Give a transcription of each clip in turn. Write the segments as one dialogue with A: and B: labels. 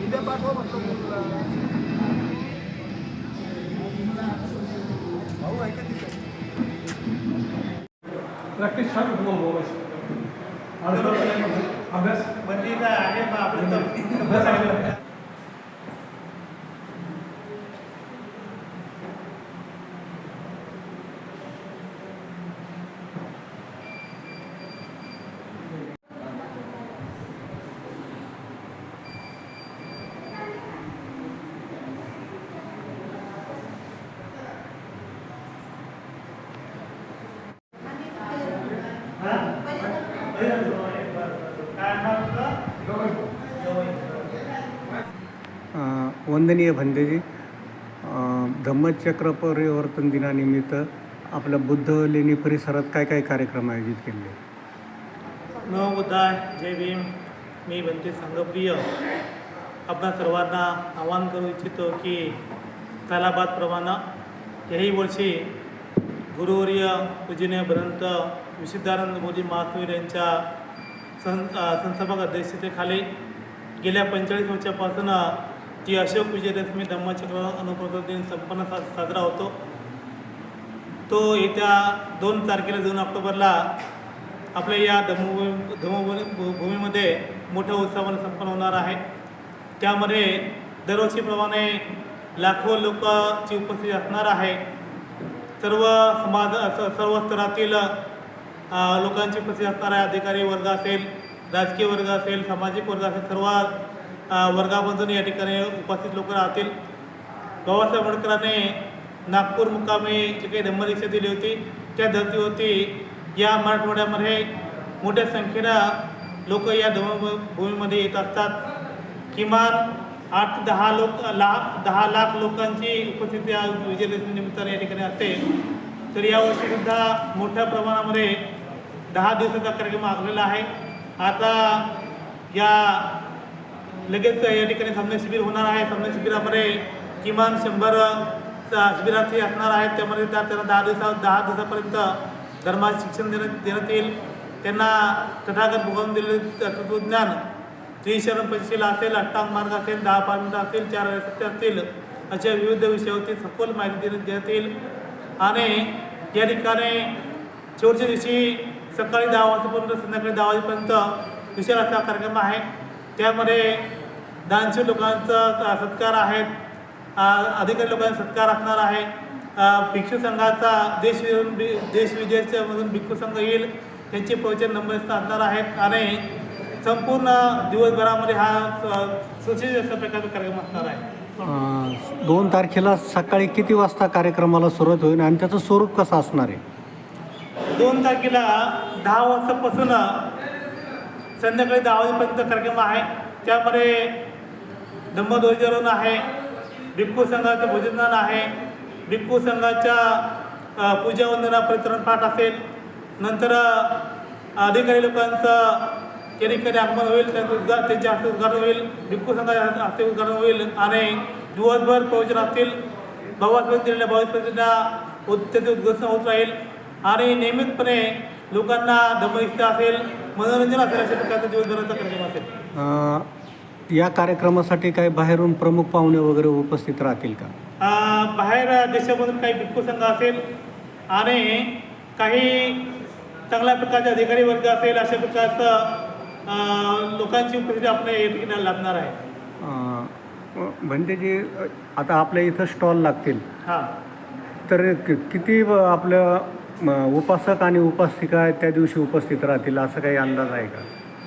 A: उद्या पाठवा म्हटलं मुलीला. भाऊ आहे का तिथे.
B: प्रॅक्टिस छान होती मोबाईल अभ्यास.
A: म्हणजे काय आहे बा आपलं
B: अभ्यास
C: वंदनीय भंदेजी धम्मचक्र परिवर्तन दिनानिमित्त आपल्या बुद्ध लेणी परिसरात काय काय कार्यक्रम आयोजित केले?
D: नवबुद्धाय जय भीम मी बनते संघप्रिय. आपणा सर्वांना आवाहन करू इच्छितो की तालाबादप्रमाणे याही वर्षी गुरुवर्य पूजनीय भदंत विशुद्धानंद मोदी महासवीर यांच्या सं संस्थापक अध्यक्षतेखाली गेल्या पंचेचाळीस वर्षापासून ती अशोक विजयदशमी धम्मचक्र अनुप्रबोध दिन संपन्न सा साजरा होतो. तो येत्या दोन तारखेला दोन ऑक्टोबरला आपल्या या धम्मभूमी धम्मभूमी भूमीमध्ये मोठ्या उत्सवाने संपन्न होणार आहे. त्यामध्ये दरवर्षीप्रमाणे लाखो लोकांची उपस्थिती असणार आहे. सर्व समाज सर्व स्तरातील लोकांची प्रसिद्ध असणार अधिकारी वर्ग असेल राजकीय वर्ग असेल सामाजिक वर्ग असेल सर्व वर्गामधून या ठिकाणी उपस्थित लोक राहतील. बाबासाहेब आंबेडकरांनी नागपूर मुक्कामी जी काही धम्मदीक्षा दिली होती त्या धर्तीवरती या मराठवाड्यामध्ये मोठ्या संख्येनं लोक या धर्मभूमीमध्ये येत असतात. किमान आठ ते दहा लोक लाख दहा लाख लोकांची उपस्थिती आज विजयदशमी निमित्ताने या ठिकाणी असते. तर यावर्षी सुद्धा मोठ्या प्रमाणामध्ये दहा दिवसाचा कार्यक्रम आखलेला आहे. आता या लगेच या ठिकाणी सामने शिबिर होणार आहे. सामने शिबिरामध्ये किमान शंभर शिबिरार्थी असणार आहेत. त्यामध्ये त्या त्यांना दहा दिवसा दहा दिवसापर्यंत धर्माचे शिक्षण देण्यात देण्यात येईल. त्यांना तथागत भगवून दिलेले तत्वज्ञान तत्वज्ञान त्रिशरण पंचशील असेल अष्टांग मार्ग असेल दहा पांत असतील चार सत्य असतील अशा विविध विषयावरती सखोल माहिती देण्यात देण्यात येईल आणि या ठिकाणी शेवटच्या दिवशी सकाळी दहा वाजेपर्यंत संध्याकाळी दहा वाजेपर्यंत विशाल असा कार्यक्रम आहे. त्यामध्ये दानशूर लोकांचा सत्कार आहेत अधिकारी लोकांचा सत्कार असणार आहे. भिक्षू संघाचा देश देश विदेशामधून भिक्षू संघ येईल. त्यांचे प्रवचन नंबर असणार आहेत. आणि संपूर्ण दिवसभरामध्ये हा स- सुशिक्षित अशा प्रकारचा कार्यक्रम असणार आहे.
C: अ, दोन तारखेला सकाळी किती वाजता कार्यक्रमाला सुरुवात होईल आणि त्याचं स्वरूप कसं असणार आहे?
D: दोन तारखेला दहा वाजतापासून संध्याकाळी दहा वाजेपर्यंत कार्यक्रम आहे. त्यामध्ये धम्मध्वजारोहण आहे भिक्खू संघाचं भोजनदान आहे. भिक्खू संघाच्या अ, पूजा वंदना परितरण पाठ असेल. नंतर अ, अधिकारी लोकांचं ठिकाणी आगमन होईल त्यांचं त्यांच्या हस्ते उद्घाटन होईल भिक्खू संघाच्या हस्ते उद्घाटन होईल आणि दिवसभर प्रवचन असतील. बाबासाहेब दिलेल्या बावीसपर्यंतच्या त्याचे उद्घोषण होत राहील. आणि नियमितपणे लोकांना धम्मनिष्ठा असेल मनोरंजन असेल अशा प्रकारचा दिवसभराचा कार्यक्रम असेल.
C: या कार्यक्रमासाठी काही बाहेरून प्रमुख पाहुणे वगैरे उपस्थित राहतील का?
D: बाहेर देशामधून काही भिक्खू संघ असेल आणि काही चांगल्या प्रकारचे अधिकारी वर्ग असेल अशा प्रकारचं लोकांची उपस्थिती आपल्या या ठिकाणी लाभणार आहे.
C: भंतेजी अ, आता आपल्या इथं स्टॉल लागतील.
D: हां.
C: तर कि- किती आपलं म, उपासक आणि उपासिका त्या दिवशी उपस्थित राहतील असं काही अंदाज आहे का?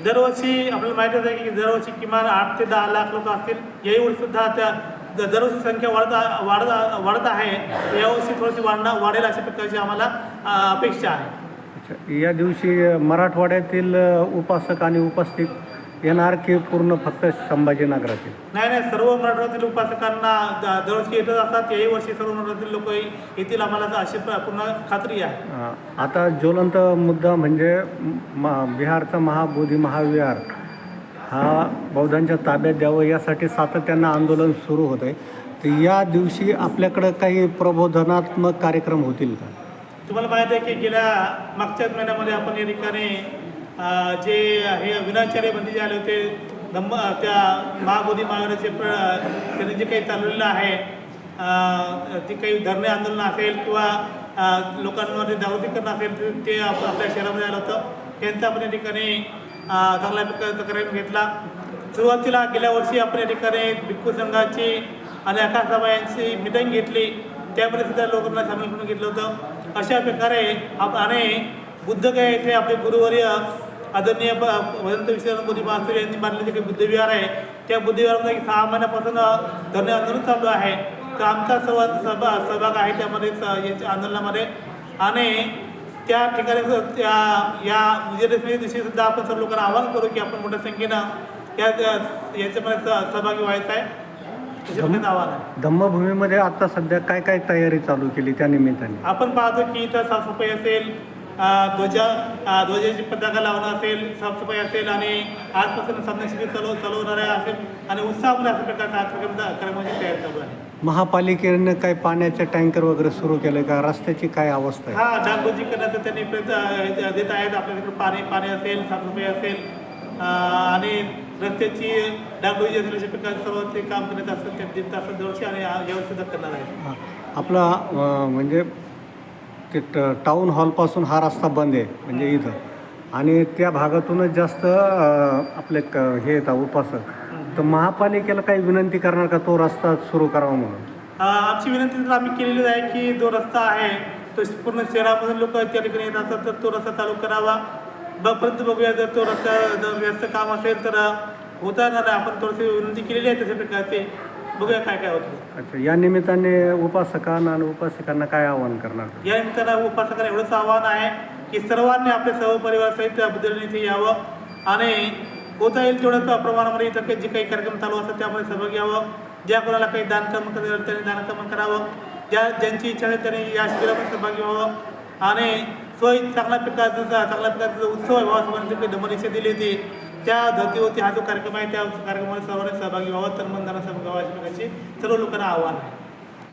D: दरवर्षी आपल्याला माहीतच आहे की दरवर्षी किमान आठ ते दहा लाख लोक असतील. याही वर्षी सुद्धा त्या द- दरवर्षी संख्या वाढत वाढत वाढत आहे. यावर्षी थोडीशी वाढणार वाढेल अशा प्रकारची आम्हाला अं, अपेक्षा आहे.
C: अच्छा. या दिवशी मराठवाड्यातील उपासक आणि उपस्थित येणार की पूर्ण फक्त संभाजीनगरातील
D: नाही नाही सर्व मराठवाड्यातील उपासकांना द- दरवर्षी येतच असतात. याही वर्षी सर्व मराठवाड्यातील लोक येतील. आम्हाला तर अशी प्र- पूर्ण खात्री आहे.
C: अ, आता ज्वलंत मुद्दा म्हणजे म बिहारचा महाबोधी महाविहार. हा बौद्धांच्या ताब्यात द्यावं यासाठी सातत्यानं आंदोलन सुरू होत आहे तर या दिवशी आपल्याकडं काही प्रबोधनात्मक कार्यक्रम होतील का?
D: तुम्हाला माहिती आहे की गेल्या मागच्याच महिन्यामध्ये आपण या ठिकाणी जे हे विनाचार्य बंदी जे आले होते धम्म त्या महाबोधी महावीराचे प्र त्यांनी जे काही चालवलेलं आहे ती काही धरणे आंदोलन असेल किंवा लोकांमध्ये जागृतीकरण असेल ते- आपण आपल्या शहरामध्ये आलं होतं. त्यांचा आपण या ठिकाणी अ, चांगल्या प्रकारचा कार्यक्रम घेतला. सुरुवातीला गेल्या वर्षी आपण या ठिकाणी भिक्खू संघाची आणि आकाशबाबा यांची मिटिंग घेतली. त्यामध्ये सुद्धा लोकांना सामील करून घेतलं होतं. अशा प्रकारे आपण आणि बुद्धगया येथे आपले गुरुवर्य आदरणीय ब- वदंत विश्वनाथ मोदी महास्तर यांनी बांधलेले जे काही बुद्धविहार आहे त्या बुद्धविहारामध्ये सहा महिन्यापासून धरणे आंदोलन चालू आहे. तर आमचा सहभाग सहभाग सहभाग आहे त्यामध्ये स- याच्या आंदोलनामध्ये. आणि त्या ठिकाणी त्या या विजयदशमी दिवशी सुद्धा आपण सर्व लोकांना आवाहन करू की आपण मोठ्या संख्येनं या याच्यामध्ये स- सहभागी व्हायचं आहे. आव्हान आहे.
C: धम्मभूमीमध्ये आता सध्या काय काय तयारी चालू केली त्या निमित्ताने?
D: आपण पाहतो की इथं साफसफाई असेल अ, ध्वजा अ, ध्वजाची पताका लावणं असेल साफसफाई असेल आणि आजपासून साधन शिबिर चालव चालवणार आहे असेल आणि उत्साहमध्ये अशा प्रकारचा हा कार्यक्रम कार्यक्रमाची तयारी चालू आहे.
C: महापालिकेनं काय पाण्याचे टँकर वगैरे सुरू केले का? रस्त्याची काय अवस्था आहे?
D: हा डागडुजी करण्याचा त्यांनी प्रयत्न अ, देत आहेत. आपल्याकडे पाणी पाणी असेल साफसफाई असेल आणि रस्त्याची असेल अशा प्रकारचे सर्व ते काम करत असतात ते देत असतात दरवर्षी आणि यावर्षी सुद्धा करणार आहेत.
C: हा. आपला म्हणजे ते ट- टाऊन हॉलपासून हा रस्ता बंद आहे म्हणजे इथं. आणि त्या भागातूनच जास्त आपले क हे येतात उपासक. तर महापालिकेला काही विनंती करणार का तो रस्ता सुरू करावा म्हणून?
D: आमची विनंती तर आम्ही केलेली आहे की जो रस्ता आहे तो पूर्ण शहरामधून लोक त्या ठिकाणी येत असतात तर तो रस्ता चालू करावा. परंतु बघूया जर तो रस्ता जर व्यस्त काम असेल तर होता नाही आपण थोडीशी विनंती केलेली आहे तशा प्रकारचे. बघूया काय काय होतं.
C: अच्छा या निमित्ताने उपासकांना आणि उपासिकांना काय आवाहन करणार?
D: या निमित्तानं उपासकांना एवढंच आव्हान आहे की सर्वांनी आपल्या सहपरिवारासहित बुद्धलेणी इथे यावं. आणि होता येईल तेवढ्या प्रमाणामध्ये इथं काही जे काही कार्यक्रम चालू असतात त्यामध्ये सहभागी यावं. ज्या कोणाला काही दानकर्म करायचं त्यांनी दानकर्म करावं. ज्या ज्यांची इच्छा आहे त्यांनी या शिबिरामध्ये सहभागी व्हावं. आणि सोय चांगल्या प्रकारचा चांगल्या पिकाचा उत्सव आहे बाबासाहेबांनी काही धमनिशा दिली होती. त्या धर्तीवरती हा जो कार्यक्रम आहे त्या कार्यक्रमामध्ये सर्वांनी सहभागी व्हावा. तर मन सहभागी सर्व लोकांना आव्हान आहे.